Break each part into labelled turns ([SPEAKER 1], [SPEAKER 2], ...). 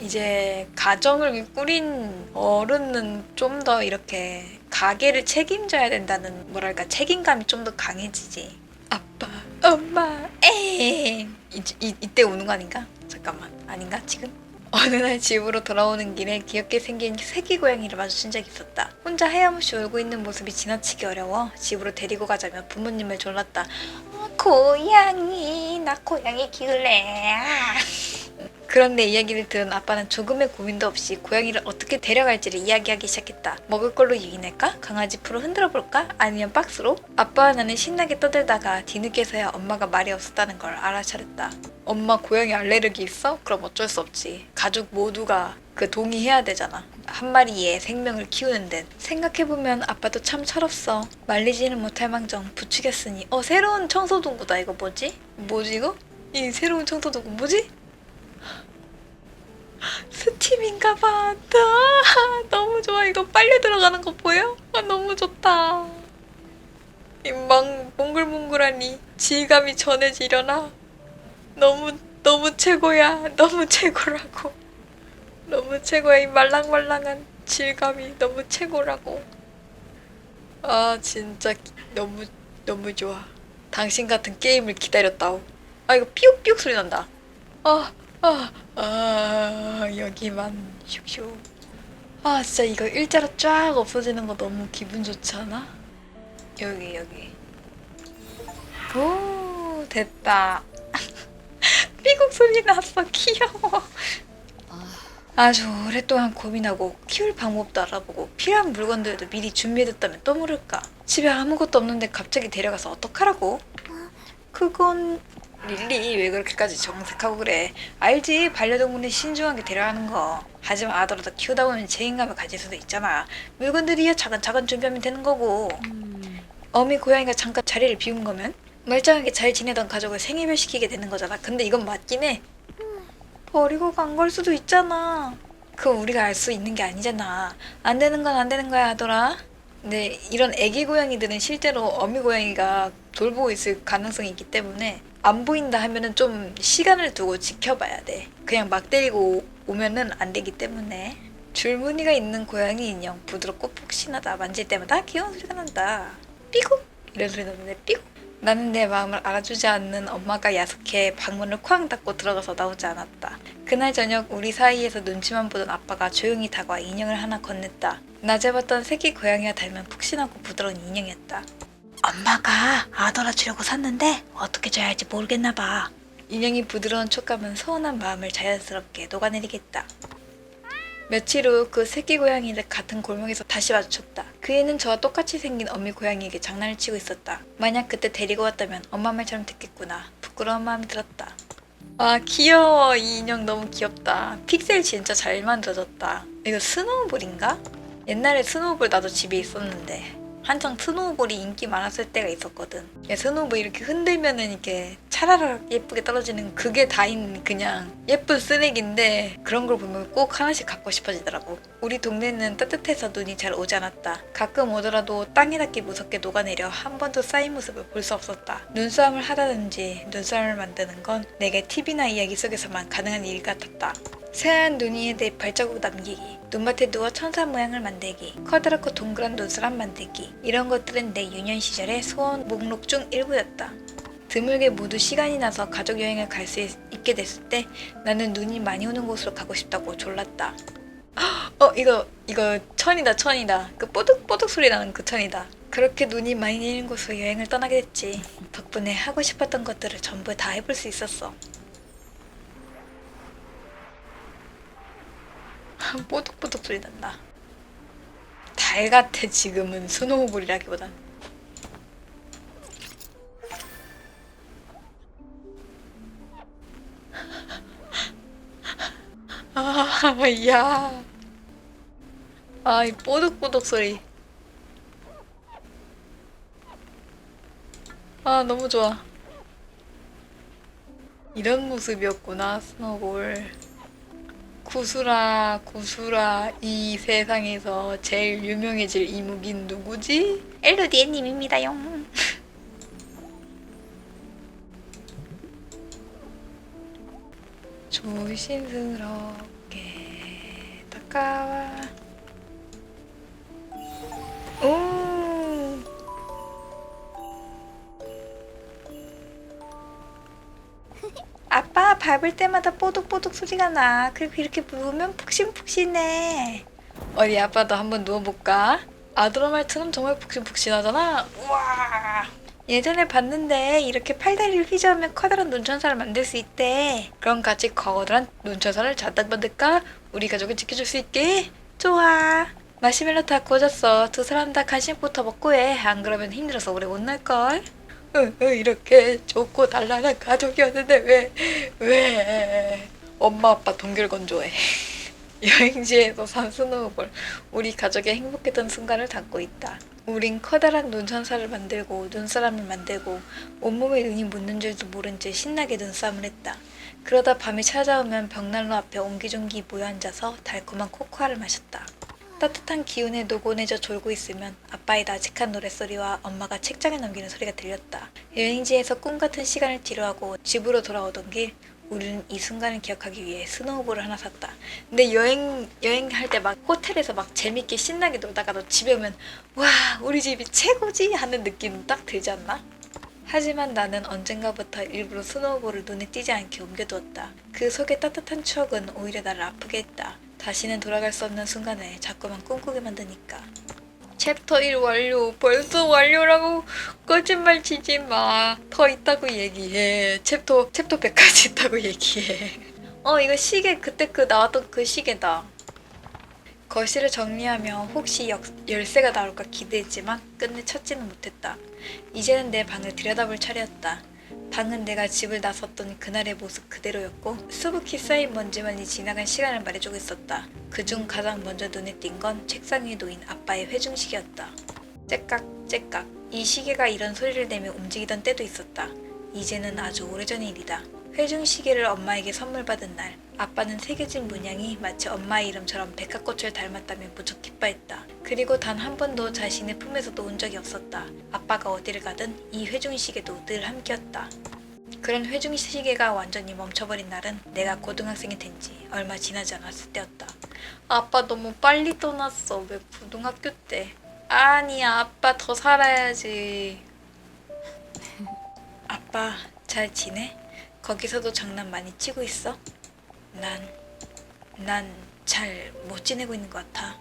[SPEAKER 1] 이제 가정을 꾸린 어른은 좀 더 이렇게 가게를 책임져야 된다는 뭐랄까 책임감이 좀 더 강해지지. 아빠, 엄마, 에 이, 이, 이때 우는 거 아닌가? 잠깐만, 아닌가 지금? 어느 날 집으로 돌아오는 길에 귀엽게 생긴 새끼 고양이를 마주친 적이 있었다. 혼자 하염없이 울고 있는 모습이 지나치게 어려워 집으로 데리고 가자며 부모님을 졸랐다. 어, 고양이, 나 고양이 키울래. 그런데 이야기를 들은 아빠는 조금의 고민도 없이 고양이를 어떻게 데려갈지를 이야기하기 시작했다. 먹을 걸로 유인할까? 강아지 풀로 흔들어 볼까? 아니면 박스로? 아빠와 나는 신나게 떠들다가 뒤늦게서야 엄마가 말이 없었다는 걸 알아차렸다. 엄마 고양이 알레르기 있어? 그럼 어쩔 수 없지. 가족 모두가 그 동의해야 되잖아. 한 마리의 생명을 키우는 데 생각해보면 아빠도 참 철없어. 말리지는 못할 망정 부추겼으니 어 새로운 청소도구다 이거 뭐지? 뭐지 이거? 이 새로운 청소도구 뭐지? 스팀인가봐. 아, 너무 좋아. 이거 빨려 들어가는 거 보여? 아, 너무 좋다. 이 망 몽글몽글하니 질감이 전해지려나? 너무 너무 최고야. 너무 최고라고. 너무 최고야. 이 말랑말랑한 질감이 너무 최고라고. 아 진짜 기- 너무 너무 좋아. 당신 같은 게임을 기다렸다오. 아 이거 삐옥삐옥 소리 난다. 아 아, 아, 여기만 슉슉. 아, 진짜 이거 일자로 쫙 없어지는 거 너무 기분 좋지 않아? 여기, 여기. 오, 됐다. 삐걱 소리 났어, 귀여워. 아주 오랫동안 고민하고 키울 방법도 알아보고 필요한 물건들도 미리 준비해뒀다면 또 모를까. 집에 아무것도 없는데 갑자기 데려가서 어떡하라고? 그건 릴리 왜 그렇게까지 정색하고 그래? 알지? 반려동물은 신중하게 데려가는 거. 하지만 아더라도 키우다 보면 책임감을 가질 수도 있잖아. 물건들이야 차근차근 준비하면 되는 거고. 어미 고양이가 잠깐 자리를 비운 거면 멀쩡하게 잘 지내던 가족을 생일별 시키게 되는 거잖아. 근데 이건 맞긴 해. 버리고 간 걸 수도 있잖아. 그건 우리가 알 수 있는 게 아니잖아. 안 되는 건 안 되는 거야 하더라 근데 이런 애기 고양이들은 실제로 어미 고양이가 돌보고 있을 가능성이 있기 때문에 안 보인다 하면은 좀 시간을 두고 지켜봐야 돼. 그냥 막 데리고 오면은 안 되기 때문에 줄무늬가 있는 고양이 인형 부드럽고 푹신하다. 만질 때마다 귀여운 소리가 난다. 삐걱 이런 소리 나는데 삐걱 나는 내 마음을 알아주지 않는 엄마가 야속해 방문을 쾅 닫고 들어가서 나오지 않았다. 그날 저녁 우리 사이에서 눈치만 보던 아빠가 조용히 다가와 인형을 하나 건넸다. 낮에 봤던 새끼 고양이와 닮은 푹신하고 부드러운 인형이었다. 엄마가 아더라 주려고 샀는데 어떻게 줘야 할지 모르겠나 봐. 인형이 부드러운 촉감은 서운한 마음을 자연스럽게 녹아내리겠다. 며칠 후 그 새끼 고양이를 같은 골목에서 다시 마주쳤다. 그 애는 저와 똑같이 생긴 어미 고양이에게 장난을 치고 있었다. 만약 그때 데리고 왔다면 엄마 말처럼 듣겠구나. 부끄러운 마음이 들었다. 아 귀여워 이 인형 너무 귀엽다. 픽셀 진짜 잘 만들어졌다. 이거 스노우볼인가? 옛날에 스노우볼 나도 집에 있었는데 한창 스노우볼이 인기 많았을 때가 있었거든. 야, 스노우볼 이렇게 흔들면은 이렇게 차라락 예쁘게 떨어지는 그게 다인 그냥 예쁜 쓰레기인데 그런 걸 보면 꼭 하나씩 갖고 싶어지더라고. 우리 동네는 따뜻해서 눈이 잘 오지 않았다. 가끔 오더라도 땅에 닿기 무섭게 녹아내려 한 번도 쌓인 모습을 볼 수 없었다. 눈싸움을 하다든지 눈싸움을 만드는 건 내게 TV나 이야기 속에서만 가능한 일 같았다. 새하얀 눈 위에 내 발자국 남기기, 눈밭에 누워 천사 모양을 만들기, 커다랗고 동그란 눈사람 만들기 이런 것들은 내 유년 시절의 소원 목록 중 일부였다. 드물게 모두 시간이 나서 가족 여행을 갈 수 있게 됐을 때 나는 눈이 많이 오는 곳으로 가고 싶다고 졸랐다. 어 이거 이거 천이다 천이다 그 뽀득뽀득 소리 나는 그 천이다. 그렇게 눈이 많이 내리는 곳으로 여행을 떠나게 됐지. 덕분에 하고 싶었던 것들을 전부 다 해볼 수 있었어. 뽀득뽀득 소리 난다. 달 같아 지금은 스노우볼이라기보단. 아, 야. 아, 이 뽀득뽀득 소리. 아, 너무 좋아. 이런 모습이었구나, 스노볼. 구수라 구수라 이 세상에서 제일 유명해질 이무긴 누구지? 엘로디에님입니다용. 조심스러워 이렇게 닦아와. 오. 아빠 밟을 때마다 뽀득뽀득 소리가 나. 그리고 이렇게 누우면 푹신푹신해. 어디 아빠도 한번 누워볼까? 아드로 말처럼 정말 푹신푹신하잖아. 우와. 예전에 봤는데 이렇게 팔다리를 휘저으면 커다란 눈천사를 만들 수 있대. 그럼 같이 커다란 눈천사를 잔뜩 만들까? 우리 가족을 지켜줄 수 있게? 좋아. 마시멜로 다 구워졌어. 두 사람 다 간식부터 먹고 해. 안 그러면 힘들어서 오래 못 놀걸. 이렇게 좋고 단란한 가족이었는데 왜, 왜. 엄마 아빠 동결 건조해. 여행지에서 산 스노우볼. 우리 가족의 행복했던 순간을 담고 있다. 우린 커다란 눈천사를 만들고 눈사람을 만들고 온몸에 눈이 묻는 줄도 모른 채 신나게 눈싸움을 했다. 그러다 밤이 찾아오면 벽난로 앞에 옹기종기 모여 앉아서 달콤한 코코아를 마셨다. 따뜻한 기운에 노곤해져 졸고 있으면 아빠의 나직한 노랫소리와 엄마가 책장에 넘기는 소리가 들렸다. 여행지에서 꿈 같은 시간을 뒤로하고 집으로 돌아오던 길 우리는 이 순간을 기억하기 위해 스노우볼을 하나 샀다. 근데 여행 여행할 때 막 호텔에서 막 재밌게 신나게 놀다가도 집에 오면 와 우리 집이 최고지 하는 느낌 딱 들지 않나? 하지만 나는 언젠가부터 일부러 스노우볼을 눈에 띄지 않게 옮겨두었다. 그 속의 따뜻한 추억은 오히려 나를 아프게 했다. 다시는 돌아갈 수 없는 순간에 자꾸만 꿈꾸게 만드니까. 챕터 1 완료. 벌써 완료라고 거짓말 치지 마. 더 있다고 얘기해. 챕터 챕터 100까지 있다고 얘기해. 어 이거 시계 그때 그 나왔던 그 시계다. 거실을 정리하며 혹시 역, 열쇠가 나올까 기대했지만 끝내 찾지는 못했다. 이제는 내 방을 들여다볼 차례였다. 방은 내가 집을 나섰던 그날의 모습 그대로였고 수북히 쌓인 먼지만이 지나간 시간을 말해주고 있었다. 그중 가장 먼저 눈에 띈 건 책상 위에 놓인 아빠의 회중시계였다. 째깍 째깍 이 시계가 이런 소리를 내며 움직이던 때도 있었다. 이제는 아주 오래전의 일이다. 회중시계를 엄마에게 선물 받은 날 아빠는 새겨진 문양이 마치 엄마의 이름처럼 백합꽃을 닮았다며 무척 기뻐했다. 그리고 단 한 번도 자신의 품에서 놓은 적이 없었다. 아빠가 어디를 가든 이 회중 시계도 늘 함께였다. 그런 회중 시계가 완전히 멈춰버린 날은 내가 고등학생이 된 지 얼마 지나지 않았을 때였다. 아빠 너무 빨리 떠났어. 왜 고등학교 때? 아니야, 아빠 더 살아야지. 아빠 잘 지내? 거기서도 장난 많이 치고 있어? 난, 난 잘 못 지내고 있는 것 같아.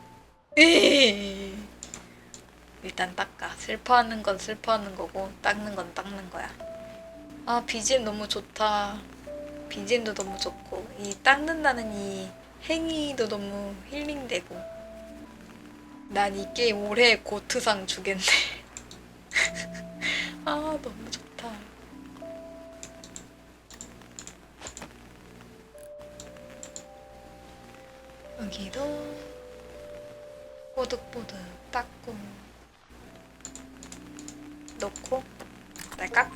[SPEAKER 1] 에이. 일단 닦아. 슬퍼하는 건 슬퍼하는 거고, 닦는 건 닦는 거야. 아, BGM 너무 좋다. BGM도 너무 좋고, 이 닦는다는 이 행위도 너무 힐링되고. 난 이 게임 올해 고트상 주겠네. 아, 너무 좋다. 여기도 뽀득뽀득 닦고. 넣고? 딸깍?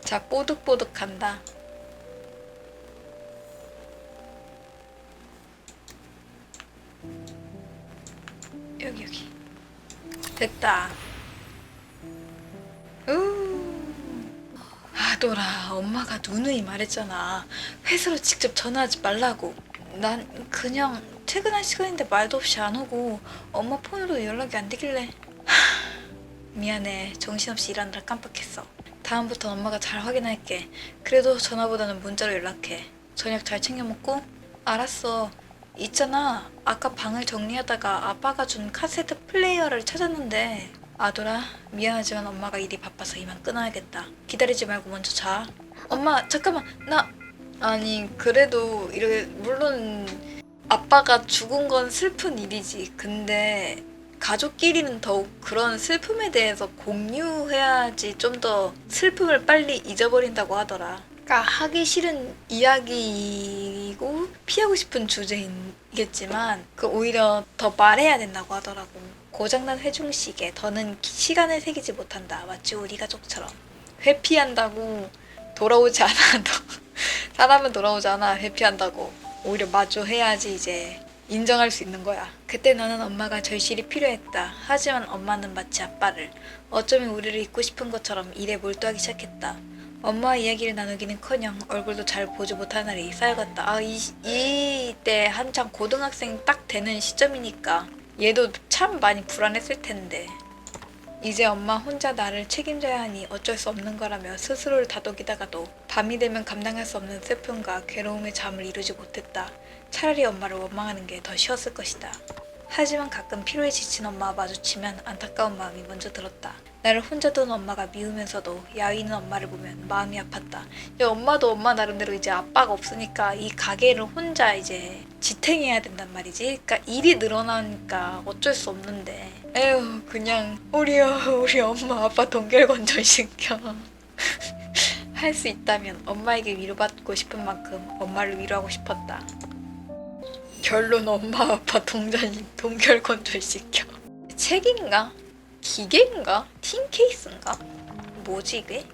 [SPEAKER 1] 자 뽀득뽀득 간다. 여기 여기. 됐다. 우! 아돌아. 엄마가 누누이 말했잖아. 회사로 직접 전화하지 말라고 난 그냥 퇴근할 시간인데 말도 없이 안 오고 엄마 폰으로 연락이 안 되길래. 하, 미안해. 정신없이 일하느라 깜빡했어. 다음부터 엄마가 잘 확인할게. 그래도 전화보다는 문자로 연락해. 저녁 잘 챙겨 먹고? 알았어. 있잖아. 아까 방을 정리하다가 아빠가 준 카세트 플레이어를 찾았는데. 아돌아 미안하지만 엄마가 일이 바빠서 이만 끊어야겠다. 기다리지 말고 먼저 자. 엄마 잠깐만. 나 아니 그래도 이렇게 물론 아빠가 죽은 건 슬픈 일이지. 근데 가족끼리는 더욱 그런 슬픔에 대해서 공유해야지 좀 더 슬픔을 빨리 잊어버린다고 하더라. 그러니까 하기 싫은 이야기이고 피하고 싶은 주제이겠지만 그 오히려 더 말해야 된다고 하더라고. 고장난 회중시계 더는 기- 시간을 새기지 못한다. 마치 우리 가족처럼. 회피한다고 돌아오지 않아도 사람은 돌아오지 않아 회피한다고. 오히려 마주해야지 이제 인정할 수 있는 거야. 그때 나는 엄마가 절실히 필요했다. 하지만 엄마는 마치 아빠를. 어쩌면 우리를 잊고 싶은 것처럼 일에 몰두하기 시작했다. 엄마 이야기를 나누기는커녕 얼굴도 잘 보지 못한 날이 쌓여갔다. 아, 이, 이때 한창 고등학생 딱 되는 시점이니까 얘도 참 많이 불안했을 텐데. 이제 엄마 혼자 나를 책임져야 하니 어쩔 수 없는 거라며 스스로를 다독이다가도 밤이 되면 감당할 수 없는 슬픔과 괴로움의 잠을 이루지 못했다. 차라리 엄마를 원망하는 게 더 쉬웠을 것이다. 하지만 가끔 피로에 지친 엄마와 마주치면 안타까운 마음이 먼저 들었다. 나를 혼자 둔 엄마가 미우면서도 야위는 엄마를 보면 마음이 아팠다. 야, 엄마도 엄마 나름대로 이제 아빠가 없으니까 이 가게를 혼자 이제 지탱해야 된단 말이지. 그러니까 일이 늘어나니까 어쩔 수 없는데. 에휴, 그냥 우리 우리 엄마 아빠 동결건조 시켜. 할 수 있다면 엄마에게 위로받고 싶은 만큼 엄마를 위로하고 싶었다. 결론 엄마 아빠 동전 동결 건조시켜. 책인가? 기계인가? 틴 케이스인가? 뭐지 이게?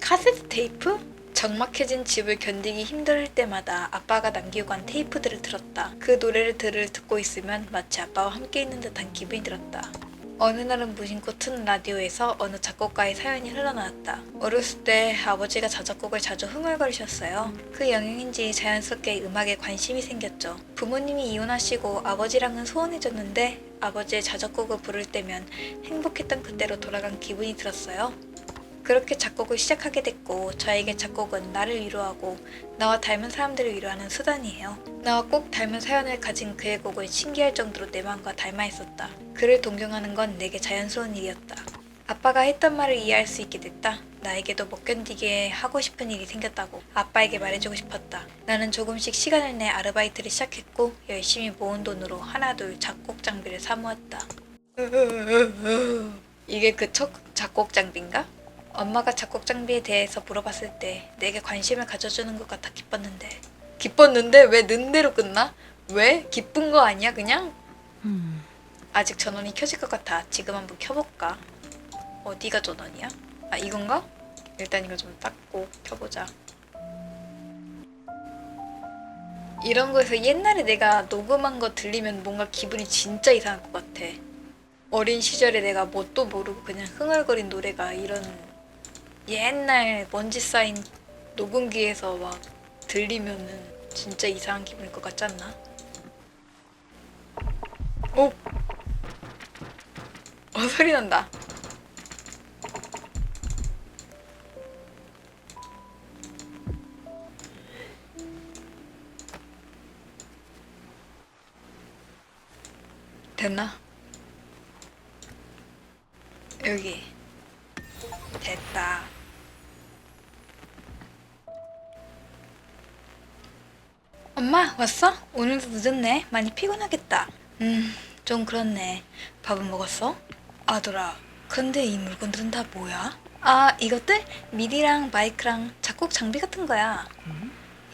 [SPEAKER 1] 카세트 테이프? 적막해진 집을 견디기 힘들 때마다 아빠가 남기고 간 테이프들을 들었다. 그 노래를 들을 듣고 있으면 마치 아빠와 함께 있는 듯한 기분이 들었다. 어느 날은 무심코 튼 라디오에서 어느 작곡가의 사연이 흘러나왔다. 어렸을 때 아버지가 자작곡을 자주 흥얼거리셨어요. 그 영향인지 자연스럽게 음악에 관심이 생겼죠. 부모님이 이혼하시고 아버지랑은 소원해졌는데 아버지의 자작곡을 부를 때면 행복했던 그때로 돌아간 기분이 들었어요. 그렇게 작곡을 시작하게 됐고 저에게 작곡은 나를 위로하고 나와 닮은 사람들을 위로하는 수단이에요. 나와 꼭 닮은 사연을 가진 그의 곡을 신기할 정도로 내 마음과 닮아 있었다. 그를 동경하는 건 내게 자연스러운 일이었다. 아빠가 했던 말을 이해할 수 있게 됐다. 나에게도 못 견디게 하고 싶은 일이 생겼다고 아빠에게 말해주고 싶었다. 나는 조금씩 시간을 내 아르바이트를 시작했고 열심히 모은 돈으로 하나둘 작곡 장비를 사모았다. 이게 그 첫 작곡 장비인가? 엄마가 작곡 장비에 대해서 물어봤을 때 내게 관심을 가져주는 것 같아 기뻤는데 기뻤는데 왜 는대로 끝나? 왜? 기쁜 거 아니야 그냥? 아직 전원이 켜질 것 같아 지금 한번 켜볼까? 어디가 전원이야? 아 이건가? 일단 이거 좀 닦고 켜보자 이런 거에서 옛날에 내가 녹음한 거 들리면 뭔가 기분이 진짜 이상할 것 같아 어린 시절에 내가 뭣도 모르고 그냥 흥얼거린 노래가 이런 옛날 먼지 쌓인 녹음기에서 막 들리면은 진짜 이상한 기분일 것 같지 않나? 오! 어, 소리 난다. 됐나? 여기. 됐다. 엄마 왔어? 오늘도 늦었네. 많이 피곤하겠다. 음, 좀 그렇네. 밥은 먹었어? 아들아, 근데 이 물건들은 다 뭐야? 아, 이것들 미디랑 마이크랑 작곡 장비 같은 거야.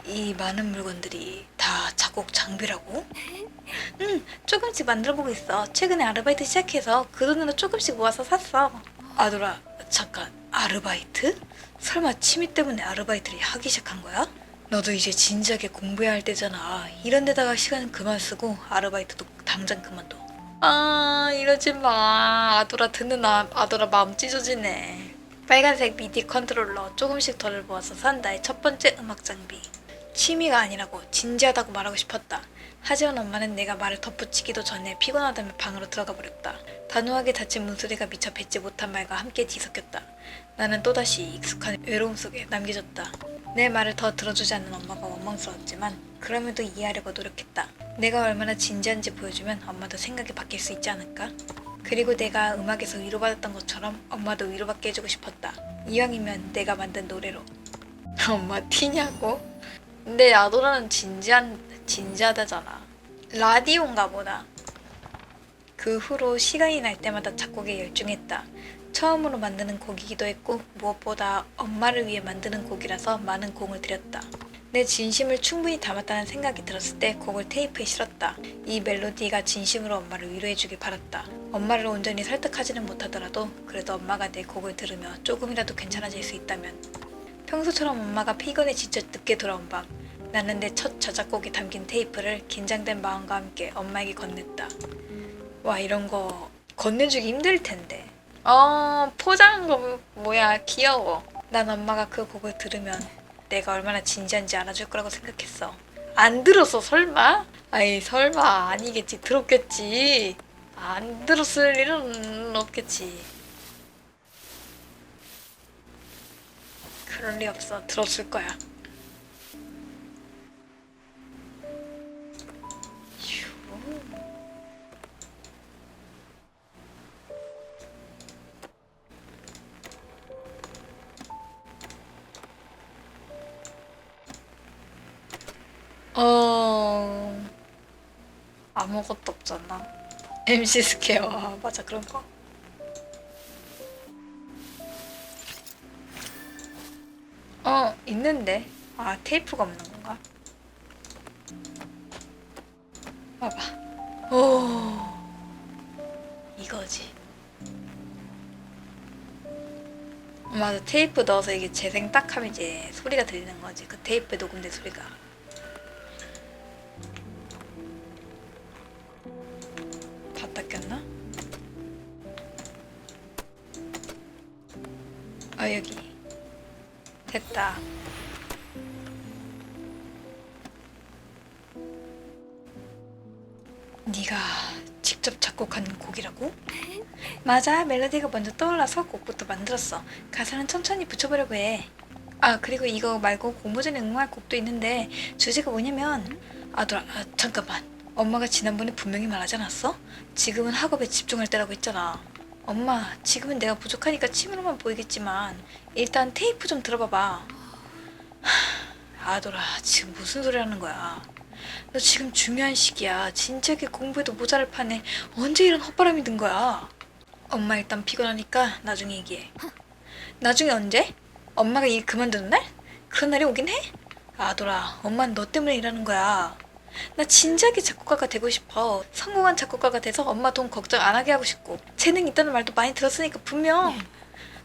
[SPEAKER 1] 이 많은 물건들이 다 작곡 장비라고? 응, 조금씩 만들어 보고 있어. 최근에 아르바이트 시작해서 그 돈으로 조금씩 모아서 샀어. 아들아, 잠깐, 아르바이트? 설마 취미 때문에 아르바이트를 하기 시작한 거야? 너도 이제 진지하게 공부해야 할 때잖아. 이런 데다가 시간 그만 쓰고 아르바이트도 당장 그만둬. 아, 이러지 마. 아돌아 듣는 아, 아돌아 마음 찢어지네. 빨간색 미디 컨트롤러 조금씩 덜을 모아서 산 나의 첫 번째 음악 장비. 취미가 아니라고 진지하다고 말하고 싶었다. 하지만 엄마는 내가 말을 덧붙이기도 전에 피곤하다며 방으로 들어가 버렸다. 단호하게 닫힌 문소리가 미처 뱉지 못한 말과 함께 뒤섞였다. 나는 또다시 익숙한 외로움 속에 남겨졌다. 내 말을 더 들어주지 않는 엄마가 원망스러웠지만 그럼에도 이해하려고 노력했다. 내가 얼마나 진지한지 보여주면 엄마도 생각이 바뀔 수 있지 않을까? 그리고 내가 음악에서 위로받았던 것처럼 엄마도 위로받게 해주고 싶었다. 이왕이면 내가 만든 노래로. 엄마 티냐고? 근데 야도라는 진지한 진지하다잖아. 라디오인가 보다. 그 후로 시간이 날 때마다 작곡에 열중했다. 처음으로 만드는 곡이기도 했고 무엇보다 엄마를 위해 만드는 곡이라서 많은 공을 들였다. 내 진심을 충분히 담았다는 생각이 들었을 때 곡을 테이프에 실었다. 이 멜로디가 진심으로 엄마를 위로해주길 바랐다. 엄마를 온전히 설득하지는 못하더라도 그래도 엄마가 내 곡을 들으며 조금이라도 괜찮아질 수 있다면 평소처럼 엄마가 피곤해 지쳐 늦게 돌아온 밤 나는 내 첫 저작곡이 담긴 테이프를 긴장된 마음과 함께 엄마에게 건넸다. 와 이런 거 건네주기 힘들 텐데. 어 포장한 거 뭐야 귀여워. 난 엄마가 그 곡을 들으면 내가 얼마나 진지한지 알아줄 거라고 생각했어. 안 들었어 설마? 아이 설마 아니겠지 들었겠지. 안 들었을 일은 없겠지. 그럴 리 없어 들었을 거야. 아무것도 없잖아. MC 스퀘어 아, 맞아 그런 거. 어 있는데 아 테이프가 없는 건가? 봐봐. 오 이거지. 맞아 테이프 넣어서 이게 재생 딱 하면 이제 소리가 들리는 거지 그 테이프에 녹음된 소리가 아 여기. 됐다. 네가 직접 작곡한 곡이라고? 맞아. 멜로디가 먼저 떠올라서 곡부터 만들었어. 가사는 천천히 붙여보려고 해아 그리고 이거 말고 공부 전에 응모할 곡도 있는데 주제가 뭐냐면 아들아 아, 잠깐만. 엄마가 지난번에 분명히 말하지 않았어? 지금은 학업에 집중할 때라고 했잖아 엄마 지금은 내가 부족하니까 침으로만 보이겠지만 일단 테이프 좀 들어봐봐 하, 아돌아 지금 무슨 소리 하는 거야 너 지금 중요한 시기야 진작에 공부해도 모자랄 판에 언제 이런 헛바람이 든 거야 엄마 일단 피곤하니까 나중에 얘기해 나중에 언제? 엄마가 일 그만두는 날? 그런 날이 오긴 해? 아돌아 엄마는 너 때문에 일하는 거야 나 진작에 작곡가가 되고 싶어. 성공한 작곡가가 돼서 엄마 돈 걱정 안 하게 하고 싶고. 재능 있다는 말도 많이 들었으니까 분명.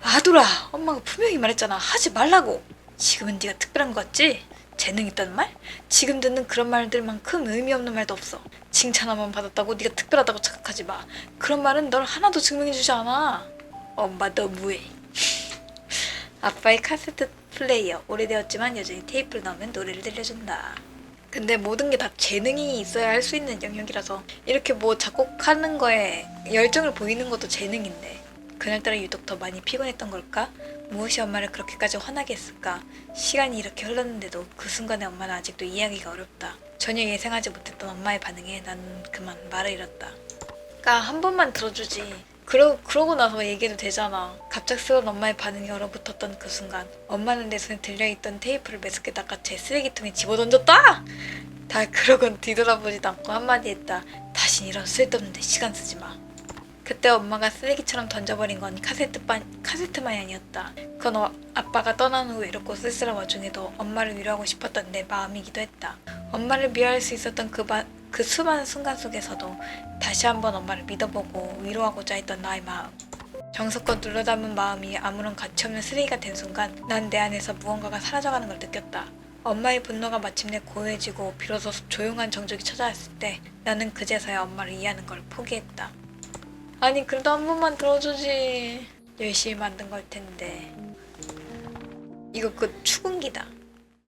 [SPEAKER 1] 아돌아 엄마가 분명히 말했잖아. 하지 말라고. 지금은 네가 특별한 거 같지? 재능 있다는 말? 지금 듣는 그런 말들만큼 의미 없는 말도 없어. 칭찬만 받았다고 네가 특별하다고 착각하지 마. 그런 말은 널 하나도 증명해주지 않아. 엄마 너무해? 아빠의 카세트 플레이어. 오래되었지만 여전히 테이프를 넣으면 노래를 들려준다 근데 모든 게 다 재능이 있어야 할 수 있는 영역이라서 이렇게 뭐 작곡하는 거에 열정을 보이는 것도 재능인데 그날따라 유독 더 많이 피곤했던 걸까? 무엇이 엄마를 그렇게까지 화나게 했을까? 시간이 이렇게 흘렀는데도 그 순간에 엄마는 아직도 이해하기가 어렵다. 전혀 예상하지 못했던 엄마의 반응에 나는 그만 말을 잃었다. 그러니까 한 번만 들어주지. 그러, 그러고 나서 얘기해도 되잖아. 갑작스러운 엄마의 반응이 얼어붙었던 그 순간 엄마는 내 손에 들려있던 테이프를 매섭게 닦아 제 쓰레기통에 집어던졌다! 다 그러곤 뒤돌아보지도 않고 한마디 했다. 다신 이런 쓸데없는데 시간 쓰지 마. 그때 엄마가 쓰레기처럼 던져버린 건 카세트만, 카세트만이 아니었다. 그건 어- 아빠가 떠난 후 외롭고 쓸쓸한 와중에도 엄마를 위로하고 싶었던 내 마음이기도 했다. 엄마를 미워할 수 있었던 그, 바, 그 수많은 순간 속에서도 다시 한번 엄마를 믿어보고 위로하고자 했던 나의 마음. 정석껏 눌러담은 마음이 아무런 가치 없는 쓰레기가 된 순간 난 내 안에서 무언가가 사라져가는 걸 느꼈다. 엄마의 분노가 마침내 고요해지고 비로소 조용한 정적이 찾아왔을 때 나는 그제서야 엄마를 이해하는 걸 포기했다. 아니 그래도 한 번만 들어주지 열심히 만든 걸 텐데 이거 그 추궁기다